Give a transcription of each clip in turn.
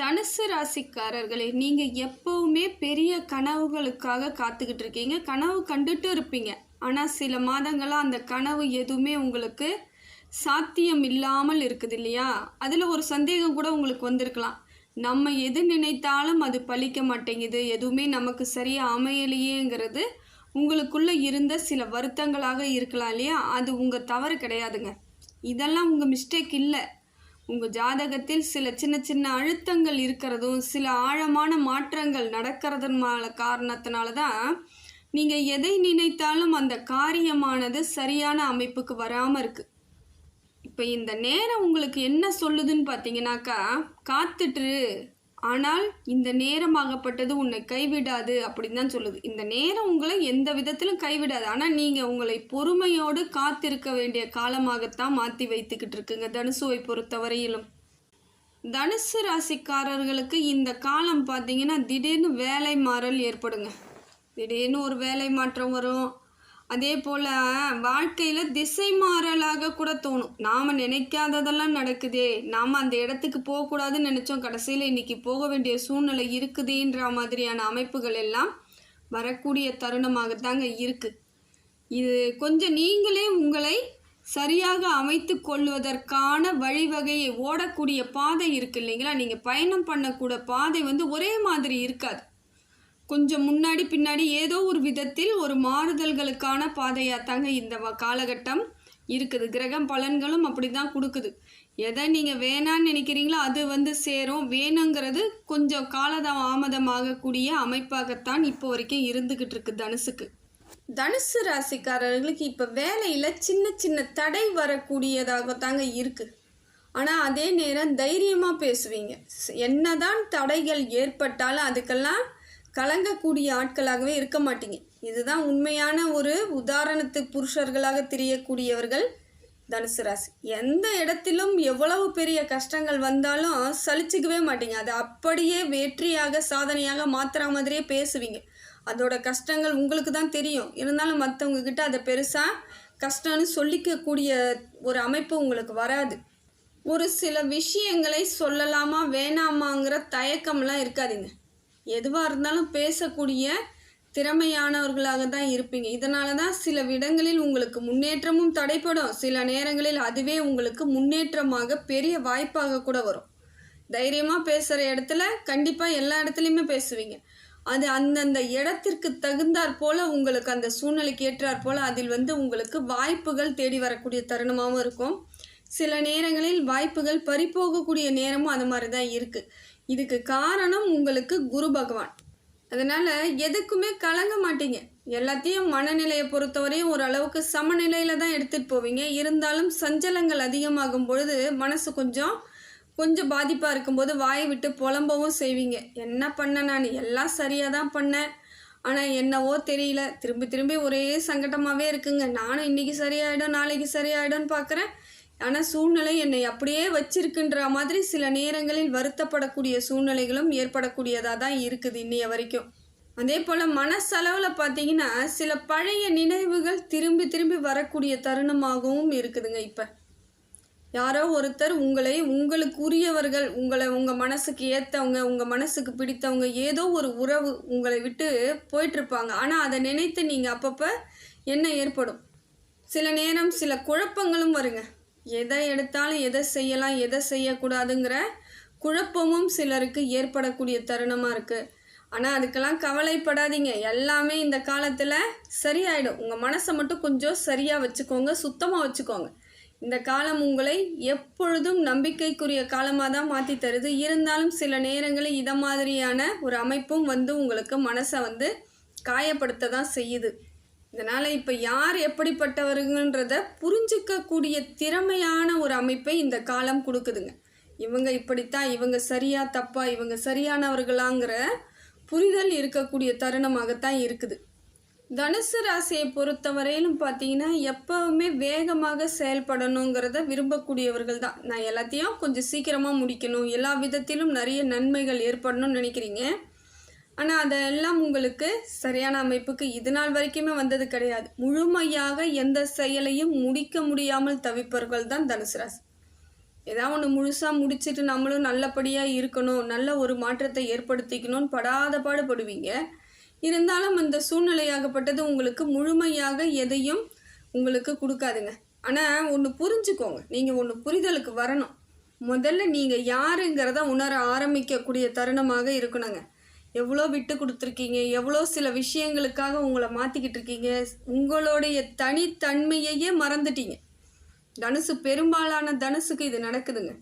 தனுசு ராசிக்காரர்களே நீங்கள் எப்பவுமே பெரிய கனவுகளுக்காக காத்துக்கிட்டு இருக்கீங்க. கனவு கண்டுட்டு இருப்பீங்க. ஆனால் சில மாதங்களாக அந்த கனவு எதுவுமே உங்களுக்கு சாத்தியம் இல்லாமல் இருக்குது இல்லையா? அதில் ஒரு சந்தேகம் கூட உங்களுக்கு வந்திருக்கலாம். நம்ம எது நினைத்தாலும் அது பழிக்க மாட்டேங்குது. எதுவுமே நமக்கு சரியாக அமையலையேங்கிறது உங்களுக்குள்ளே இருந்த சில வருத்தங்களாக இருக்கலாம் இல்லையா? அது உங்கள் தவறு கிடையாதுங்க. இதெல்லாம் உங்கள் மிஸ்டேக் இல்லை. உங்கள் ஜாதகத்தில் சில சின்ன சின்ன அழுத்தங்கள் இருக்கிறதும் சில ஆழமான மாற்றங்கள் நடக்கிறதுனால காரணத்தினால தான் நீங்கள் எதை நினைத்தாலும் அந்த காரியமானது சரியான அமைப்புக்கு வராமல் இருக்குது இப்போ இந்த நேரம் உங்களுக்கு என்ன சொல்லுதுன்னு பார்த்தீங்கன்னாக்கா காத்துட்டு ஆனால் இந்த நேரமாகப்பட்டது உன்னை கைவிடாது அப்படின்னு தான் சொல்லுது. இந்த நேரம் உங்களை எந்த விதத்திலும் கைவிடாது. ஆனால் நீங்கள் உங்களை பொறுமையோடு காத்திருக்க வேண்டிய காலமாகத்தான் மாற்றி வைத்துக்கிட்டு இருக்குங்க தனுசுவை பொறுத்தவரையிலும். தனுசு ராசிக்காரர்களுக்கு இந்த காலம் பார்த்தீங்கன்னா திடீர்னு வேலை மாறல் ஏற்படுங்க. திடீர்னு ஒரு வேலை மாற்றம் வரும். அதே போல் வாழ்க்கையில் திசை மாறலாக கூட தோணும். நாம் நினைக்காததெல்லாம் நடக்குதே. நாம் அந்த இடத்துக்கு போகக்கூடாதுன்னு நினச்சோம். கடைசியில் இன்றைக்கி போக வேண்டிய சூழ்நிலை இருக்குதுன்ற மாதிரியான அமைப்புகள் எல்லாம் வரக்கூடிய தருணமாகத்தாங்க இருக்குது இது கொஞ்சம் நீங்களே உங்களை சரியாக அமைத்து கொள்வதற்கான வழிவகையை ஓடக்கூடிய பாதை இருக்கு இல்லைங்களா? நீங்கள் பயணம் பண்ணக்கூட பாதை வந்து ஒரே மாதிரி இருக்காது. கொஞ்சம் முன்னாடி பின்னாடி ஏதோ ஒரு விதத்தில் ஒரு மாறுதல்களுக்கான பாதையாக தாங்க இந்த வ- காலகட்டம் இருக்குது. கிரகம் பலன்களும் அப்படி தான் கொடுக்குது. எதை நீங்கள் வேணான்னு நினைக்கிறீங்களோ அது வந்து சேரும். வேணுங்கிறது கொஞ்சம் காலதாமதமாகக்கூடிய அமைப்பாகத்தான் இப்போ வரைக்கும் இருந்துக்கிட்டு இருக்கு தனுசுக்கு. தனுசு ராசிக்காரர்களுக்கு இப்போ வேலையில் சின்ன சின்ன தடை வரக்கூடியதாக தாங்க இருக்குது ஆனால் அதே நேரம் தைரியமாக பேசுவீங்க. என்னதான் தடைகள் ஏற்பட்டாலும் அதுக்கெல்லாம் கலங்கக்கூடிய ஆட்களாகவே இருக்க மாட்டீங்க. இதுதான் உண்மையான ஒரு உதாரணத்து புருஷர்களாக தெரியக்கூடியவர்கள் தனுசு ராசி. எந்த இடத்திலும் எவ்வளவு பெரிய கஷ்டங்கள் வந்தாலும் சலிச்சுக்கவே மாட்டீங்க. அதை அப்படியே வெற்றியாக சாதனையாக மாத்துற மாதிரியே பேசுவீங்க. அதோட கஷ்டங்கள் உங்களுக்கு தான் தெரியும். இருந்தாலும் மற்றவங்க கிட்ட அதை பெருசாக கஷ்டம்னு சொல்லிக்கக்கூடிய ஒரு அமைப்பு உங்களுக்கு வராது. ஒரு சில விஷயங்களை சொல்லலாமா வேணாமாங்கிற தயக்கம்லாம் இருக்காதீங்க. எதுவாக இருந்தாலும் பேசக்கூடிய திறமையானவர்களாக தான் இருப்பீங்க. இதனால தான் சில இடங்களில் உங்களுக்கு முன்னேற்றமும் தடைப்படும். சில நேரங்களில் அதுவே உங்களுக்கு முன்னேற்றமாக பெரிய வாய்ப்பாக கூட வரும். தைரியமாக பேசுகிற இடத்துல கண்டிப்பாக எல்லா இடத்துலையுமே பேசுவீங்க. அது அந்தந்த இடத்திற்கு தகுந்தாற் போல் உங்களுக்கு அந்த சூழ்நிலைக்கு ஏற்றாற் போல் அதில் வந்து உங்களுக்கு வாய்ப்புகள் தேடி வரக்கூடிய தருணமாகவும் இருக்கும். சில நேரங்களில் வாய்ப்புகள் பறிபோகக்கூடிய நேரமும் அது மாதிரி தான் இருக்குது இதுக்கு காரணம் உங்களுக்கு குரு பகவான். அதனால் எதுக்குமே கலங்க மாட்டீங்க. எல்லாத்தையும் மனநிலையை பொறுத்தவரையும் ஓரளவுக்கு சமநிலையில் தான் எடுத்துகிட்டு போவீங்க. இருந்தாலும் சஞ்சலங்கள் அதிகமாகும் பொழுது மனசு கொஞ்சம் கொஞ்சம் பாதிப்பாக இருக்கும்போது வாயை விட்டு புலம்பவும் செய்வீங்க. என்ன பண்ண நான்? எல்லாம் சரியாக தான் பண்ணேன். ஆனால் என்னவோ தெரியல. திரும்பி திரும்பி ஒரே சங்கடமாகவே இருக்குங்க. நானும் இன்றைக்கி சரியாயிடும் நாளைக்கு சரியாயிடும்னு பார்க்குறேன் ஆனால் சூழ்நிலை என்னை அப்படியே வச்சிருக்குன்ற மாதிரி சில நேரங்களில் வருத்தப்படக்கூடிய சூழ்நிலைகளும் ஏற்படக்கூடியதாக தான் இருக்குது இன்னைய வரைக்கும். அதே போல் மனசளவில் பார்த்தீங்கன்னா சில பழைய நினைவுகள் திரும்பி திரும்பி வரக்கூடிய தருணமாகவும் இருக்குதுங்க இப்போ. யாரோ ஒருத்தர் உங்களை உங்களுக்கு உரியவர்கள் உங்களை உங்கள் மனசுக்கு ஏற்றவங்க உங்கள் மனசுக்கு பிடித்தவங்க ஏதோ ஒரு உறவு உங்களை விட்டு போயிட்டுருப்பாங்க. ஆனால் அதை நினைத்து நீங்கள் அப்பப்போ என்ன ஏற்படும்? சில நேரம் சில குழப்பங்களும் வருங்க. எதை எடுத்தாலும் எதை செய்யலாம் எதை செய்யக்கூடாதுங்கிற குழப்பமும் சிலருக்கு ஏற்படக்கூடிய தருணமாக இருக்குது ஆனால் அதுக்கெல்லாம் கவலைப்படாதீங்க. எல்லாமே இந்த காலத்தில் சரியாயிடும். உங்கள் மனசை மட்டும் கொஞ்சம் சரியாக வச்சுக்கோங்க சுத்தமாக வச்சுக்கோங்க. இந்த காலம் உங்களை எப்பொழுதும் நம்பிக்கைக்குரிய காலமாக தான் மாற்றி தருது. இருந்தாலும் சில நேரங்களில் இதை மாதிரியான ஒரு அமைப்பும் வந்து உங்களுக்கு மனசை வந்து காயப்படுத்த தான் செய்யுது. இதனால் இப்போ யார் எப்படிப்பட்டவருங்கன்றத புரிஞ்சிக்கக்கூடிய திறமையான ஒரு அமைப்பை இந்த காலம் கொடுக்குதுங்க. இவங்க இப்படித்தான் இவங்க சரியா தப்பா இவங்க சரியானவர்களாங்கிற புரிதல் இருக்கக்கூடிய தருணமாகத்தான் இருக்குது. தனுசு ராசியை பொறுத்தவரையிலும் பார்த்தீங்கன்னா எப்பவுமே வேகமாக செயல்படணுங்கிறத விரும்பக்கூடியவர்கள் தான் நான் எல்லாத்தையும் கொஞ்சம் சீக்கிரமாக முடிக்கணும் எல்லா விதத்திலும் நிறைய நன்மைகள் ஏற்படணும்னு நினைக்கிறீங்க. ஆனால் அதெல்லாம் உங்களுக்கு சரியான அமைப்புக்கு இது நாள் வரைக்குமே வந்தது கிடையாது. முழுமையாக எந்த செயலையும் முடிக்க முடியாமல் தவிப்பவர்கள் தான் தனுசு ராசி. ஏதாவது ஒன்று முழுசாக முடிச்சிட்டு நம்மளும் நல்லபடியாக இருக்கணும் நல்ல ஒரு மாற்றத்தை ஏற்படுத்திக்கணும்னு படாத பாடுபடுவீங்க இருந்தாலும் அந்த சூழ்நிலையாகப்பட்டது உங்களுக்கு முழுமையாக எதையும் உங்களுக்கு கொடுக்காதுங்க. ஆனால் ஒன்று புரிஞ்சுக்கோங்க. நீங்கள் ஒன்று புரிதலுக்கு வரணும். முதல்ல நீங்கள் யாருங்கிறத உணர ஆரம்பிக்கக்கூடிய தருணமாக இருக்கணுங்க. எவ்வளோ விட்டு கொடுத்துருக்கீங்க? எவ்வளோ சில விஷயங்களுக்காக உங்களை மாற்றிக்கிட்டு இருக்கீங்க உங்களுடைய தனித்தன்மையையே மறந்துட்டீங்க. தனுசு பெரும்பாலான தனுசுக்கு இது நடக்குதுங்க.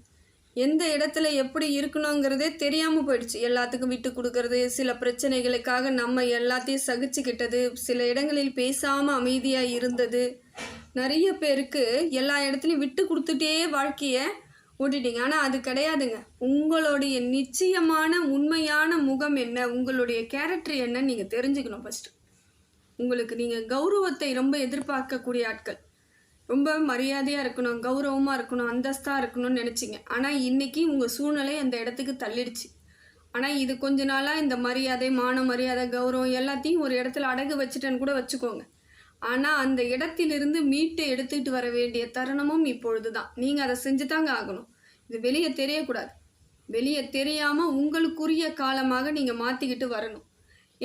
எந்த இடத்துல எப்படி இருக்கணுங்கிறதே தெரியாமல் போயிடுச்சு. எல்லாத்துக்கும் விட்டு கொடுக்கறது சில பிரச்சனைகளுக்காக நம்ம எல்லாத்தையும் சகிச்சுக்கிட்டது சில இடங்களில் பேசாமல் அமைதியாக இருந்தது. நிறைய பேருக்கு எல்லா இடத்துலையும் விட்டு கொடுத்துட்டே வாழ்க்கையை ஓட்டிட்டீங்க ஆனால் அது கிடையாதுங்க. உங்களுடைய நிச்சயமான உண்மையான முகம் என்ன? உங்களுடைய கேரக்டர் என்னன்னு நீங்கள் தெரிஞ்சுக்கணும் ஃபஸ்ட்டு உங்களுக்கு நீங்கள் கௌரவத்தை ரொம்ப எதிர்பார்க்கக்கூடிய ஆட்கள். ரொம்ப மரியாதையாக இருக்கணும் கௌரவமாக இருக்கணும் அந்தஸ்தாக இருக்கணும்னு நினச்சிங்க. ஆனால் இன்றைக்கி உங்கள் சூழ்நிலை அந்த இடத்துக்கு தள்ளிடுச்சு. ஆனால் இது கொஞ்ச நாளாக இந்த மரியாதை மான மரியாதை கௌரவம் எல்லாத்தையும் ஒரு இடத்துல அடகு வச்சுட்டேன்னு கூட வச்சுக்கோங்க. ஆனால் அந்த இடத்திலிருந்து மீட்டு எடுத்துக்கிட்டு வர வேண்டிய தருணமும் இப்பொழுது தான் நீங்கள் அதை செஞ்சு தாங்க ஆகணும். இது வெளியே தெரியக்கூடாது. வெளியே தெரியாமல் உங்களுக்குரிய காலமாக நீங்கள் மாற்றிக்கிட்டு வரணும்.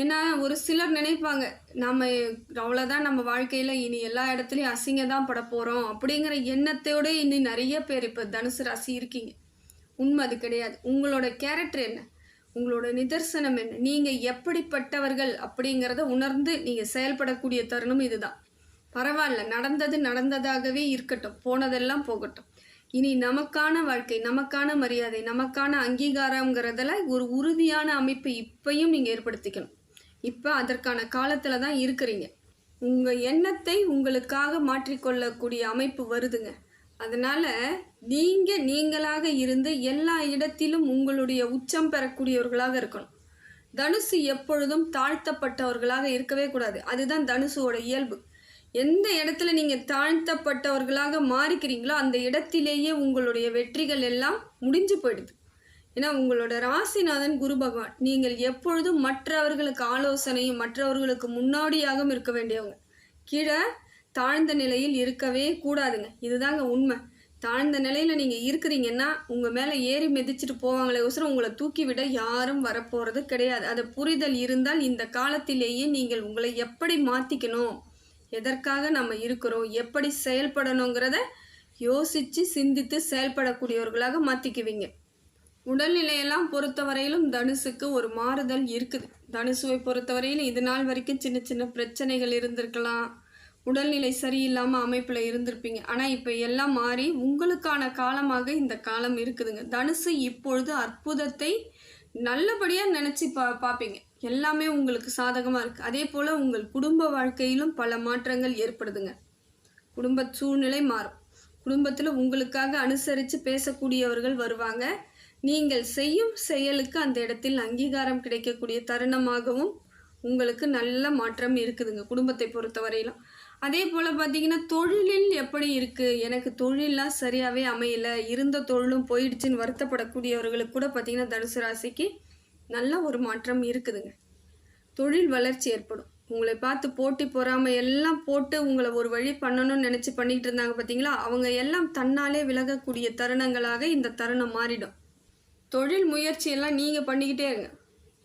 ஏன்னா ஒரு சிலர் நினைப்பாங்க நம்ம அவ்வளோதான் நம்ம வாழ்க்கையில் இனி எல்லா இடத்துலையும் அசிங்க தான் பட போகிறோம் அப்படிங்கிற எண்ணத்தோட இனி நிறைய பேர் இப்போ தனுசு ராசி இருக்கீங்க. உண்மை அது கிடையாது. உங்களோட கேரக்டர் என்ன? உங்களோட நிதர்சனம் என்ன? நீங்கள் எப்படிப்பட்டவர்கள் அப்படிங்கிறத உணர்ந்து நீங்கள் செயல்படக்கூடிய தருணம் இதுதான். பரவாயில்ல நடந்தது நடந்ததாகவே இருக்கட்டும் போனதெல்லாம் போகட்டும். இனி நமக்கான வாழ்க்கை நமக்கான மரியாதை நமக்கான அங்கீகாரங்கிறதுல ஒரு உறுதியான அமைப்பை இப்பையும் நீங்கள் ஏற்படுத்திக்கணும். இப்போ அதற்கான காலத்தில் தான் இருக்கிறீங்க. உங்கள் எண்ணத்தை உங்களுக்காக மாற்றிக்கொள்ளக்கூடிய அமைப்பு வருதுங்க. அதனால் நீங்கள் நீங்களாக இருந்து எல்லா இடத்திலும் உங்களுடைய உச்சம் பெறக்கூடியவர்களாக இருக்கணும். தனுசு எப்பொழுதும் தாழ்த்தப்பட்டவர்களாக இருக்கவே கூடாது. அதுதான் தனுசுவோட இயல்பு. எந்த இடத்துல நீங்கள் தாழ்த்தப்பட்டவர்களாக மாறிக்கிறீங்களோ அந்த இடத்திலேயே உங்களுடைய வெற்றிகள் எல்லாம் முடிஞ்சு போயிடுது. ஏன்னா உங்களோட ராசிநாதன் குரு பகவான். நீங்கள் எப்பொழுதும் மற்றவர்களுக்கு ஆலோசனையும் மற்றவர்களுக்கு முன்னாடியாகவும் இருக்க வேண்டியவங்க. கீழே தாழ்ந்த நிலையில் இருக்கவே கூடாதுங்க. இதுதாங்க உண்மை. தாழ்ந்த நிலையில் நீங்கள் இருக்கிறீங்கன்னா உங்கள் மேலே ஏறி மிதிச்சிட்டு போவாங்களே ஒசரம் உங்களை தூக்கி விட யாரும் வரப்போகிறது கிடையாது. அதை புரிதல் இருந்தால் இந்த காலத்திலேயே நீங்கள் உங்களை எப்படி மாற்றிக்கணும் எதற்காக நம்ம இருக்கிறோம்? எப்படி செயல்படணுங்கிறத யோசித்து சிந்தித்து செயல்படக்கூடியவர்களாக மாற்றிக்குவீங்க உடல்நிலையெல்லாம் பொறுத்தவரையிலும் தனுசுக்கு ஒரு மாறுதல் இருக்குது. தனுசுவை பொறுத்தவரையிலும் இது நாள் வரைக்கும் சின்ன சின்ன பிரச்சனைகள் இருந்திருக்கலாம். உடல்நிலை சரியில்லாமல் அமைப்பில் இருந்திருப்பீங்க. ஆனால் இப்போ எல்லாம் மாறி உங்களுக்கான காலமாக இந்த காலம் இருக்குதுங்க. தனுசு இப்பொழுது அற்புதத்தை நல்லபடியாக நினச்சி பா பார்ப்பீங்க எல்லாமே உங்களுக்கு சாதகமாக இருக்குது அதே போல் உங்கள் குடும்ப வாழ்க்கையிலும் பல மாற்றங்கள் ஏற்படுதுங்க. குடும்ப சூழ்நிலை மாறும். குடும்பத்தில் உங்களுக்காக அனுசரித்து பேசக்கூடியவர்கள் வருவாங்க. நீங்கள் செய்யும் செயலுக்கு அந்த இடத்தில் அங்கீகாரம் கிடைக்கக்கூடிய தருணமாகவும் உங்களுக்கு நல்ல மாற்றம் இருக்குதுங்க. குடும்பத்தை பொறுத்தவரையிலும். அதே போல் பார்த்தீங்கன்னா தொழிலில் எப்படி இருக்குது எனக்கு தொழிலெலாம் சரியாகவே அமையலை. இருந்த தொழிலும் போயிடுச்சுன்னு வருத்தப்படக்கூடியவர்களுக்கு கூட பார்த்தீங்கன்னா தனுசு ராசிக்கு நல்ல ஒரு மாற்றம் இருக்குதுங்க. தொழில் வளர்ச்சி ஏற்படும். உங்களை பார்த்து போட்டி பொறாமை எல்லாம் போட்டு உங்களை ஒரு வழி பண்ணணும்னு நினச்சி பண்ணிகிட்டு இருந்தாங்க பார்த்தீங்களா அவங்க எல்லாம் தன்னாலே விலகக்கூடிய தருணங்களாக இந்த தருணம் மாறிடும். தொழில் முயற்சியெல்லாம் நீங்கள் பண்ணிக்கிட்டே இருங்க.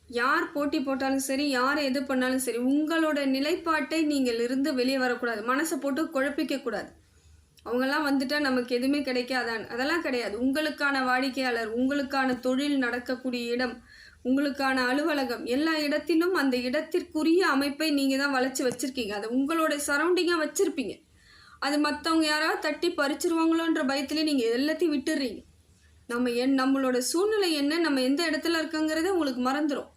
யார் போட்டி போட்டாலும் சரி யார் எது பண்ணாலும் சரி உங்களோட நிலைப்பாட்டை நீங்கள் இருந்து வெளியே வரக்கூடாது. மனசை போட்டு குழப்பிக்க கூடாது. அவங்கெல்லாம் வந்துட்டால் நமக்கு எதுவுமே கிடைக்காதான் அதெல்லாம் கிடையாது. உங்களுக்கான வாடிக்கையாளர் உங்களுக்கான தொழில் நடக்கக்கூடிய இடம் உங்களுக்கான அலுவலகம் எல்லா இடத்திலும் அந்த இடத்திற்குரிய அமைப்பை நீங்கள் தான் வளைச்சி வச்சுருக்கீங்க. அதை உங்களோட சரௌண்டிங்காக வச்சுருப்பீங்க. அது மற்றவங்க யாராவது தட்டி பறிச்சிருவாங்களோன்ற பயத்துலேயே நீங்கள் எல்லாத்தையும் விட்டுடுறீங்க நம்ம என் நம்மளோட சூழ்நிலை என்ன நம்ம எந்த இடத்துல இருக்கோங்கிறதே உங்களுக்கு மறந்துடும்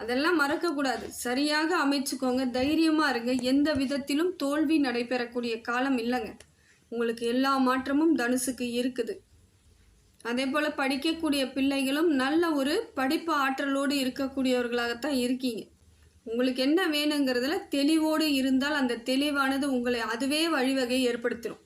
அதெல்லாம் மறக்கக்கூடாது. சரியாக அமைச்சுக்கோங்க தைரியமாக இருங்க. எந்த விதத்திலும் தோல்வி நடைபெறக்கூடிய காலம் இல்லைங்க. உங்களுக்கு எல்லா மாற்றமும் தனுசுக்கு இருக்குது. அதே போல் படிக்கக்கூடிய பிள்ளைகளும் நல்ல ஒரு படிப்பு ஆற்றலோடு இருக்கக்கூடியவர்களாகத்தான் இருக்கீங்க. உங்களுக்கு என்ன வேணுங்கிறதுல தெளிவோடு இருந்தால் அந்த தெளிவானது உங்களை அதுவே வழிவகை ஏற்படுத்திடும்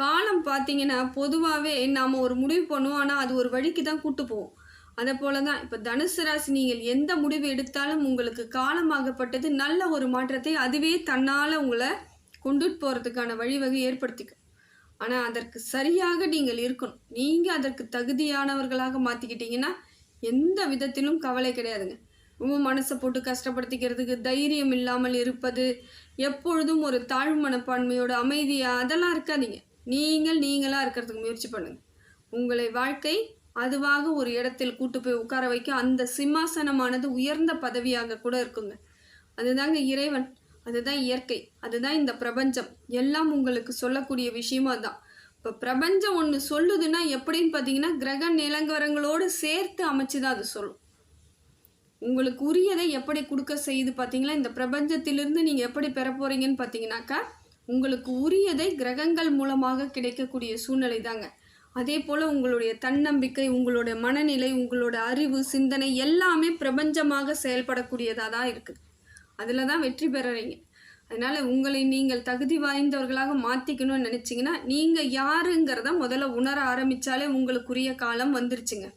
காலம் பார்த்தீங்கன்னா பொதுவாகவே நாம் ஒரு முடிவு பண்ணுவோம் ஆனால் அது ஒரு வழிக்கு தான் கூட்டு போவோம். அதே போல தான் இப்போ தனுசு ராசி நீங்கள் எந்த முடிவு எடுத்தாலும் உங்களுக்கு காலமாகப்பட்டது நல்ல ஒரு மாற்றத்தை அதுவே தன்னால் உங்களை கொண்டுட்டு போகிறதுக்கான வழிவகை ஏற்படுத்திக்கும். ஆனால் அதற்கு சரியாக நீங்கள் இருக்கணும். நீங்கள் அதற்கு தகுதியானவர்களாக மாற்றிக்கிட்டீங்கன்னா எந்த விதத்திலும் கவலை கிடையாதுங்க. ரொம்ப மனசை போட்டு கஷ்டப்படுத்திக்கிறதுக்கு தைரியம் இல்லாமல் இருப்பது எப்பொழுதும் ஒரு தாழ்வு மனப்பான்மையோட அமைதியாக அதெல்லாம் இருக்காதீங்க. நீங்கள் நீங்களாக இருக்கிறதுக்கு முயற்சி பண்ணுங்கள் உங்களை வாழ்க்கை அதுவாக ஒரு இடத்தில் கூட்டு போய் உட்கார வைக்க அந்த சிம்மாசனமானது உயர்ந்த பதவியாக கூட இருக்குங்க. அதுதாங்க இறைவன் அதுதான் இயற்கை அதுதான் இந்த பிரபஞ்சம். எல்லாம் உங்களுக்கு சொல்லக்கூடிய விஷயமா தான். இப்போ பிரபஞ்சம் ஒன்று சொல்லுதுன்னா எப்படின்னு பார்த்தீங்கன்னா கிரக நிலங்கரங்களோடு சேர்த்து அமைச்சு தான் அது சொல்லும். உங்களுக்கு உரியதை எப்படி கொடுக்க செய்யுது பார்த்தீங்களா இந்த பிரபஞ்சத்திலிருந்து நீங்கள் எப்படி பெற போகிறீங்கன்னு பார்த்தீங்கன்னாக்கா உங்களுக்கு உரியதை கிரகங்கள் மூலமாக கிடைக்கக்கூடிய சூழ்நிலை தாங்க அதே போல் உங்களுடைய தன்னம்பிக்கை உங்களுடைய மனநிலை உங்களோட அறிவு சிந்தனை எல்லாமே பிரபஞ்சமாக செயல்படக்கூடியதாக தான் இருக்குது. அதில் தான் வெற்றி பெறுறீங்க. அதனால் உங்களை நீங்கள் தகுதி வாய்ந்தவர்களாக மாற்றிக்கணும்னு நினச்சிங்கன்னா நீங்கள் யாருங்கிறத முதல்ல உணர ஆரம்பித்தாலே உங்களுக்குரிய காலம் வந்துருச்சுங்க.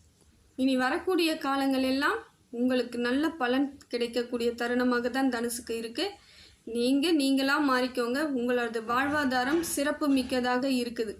இனி வரக்கூடிய காலங்கள் எல்லாம் உங்களுக்கு நல்ல பலன் கிடைக்கக்கூடிய தருணமாக தான் தனுசுக்கு இருக்குது நீங்கள் நீங்களாக மாறிக்கோங்க. உங்களது வாழ்வாதாரம் சிறப்பு மிக்கதாக இருக்குது.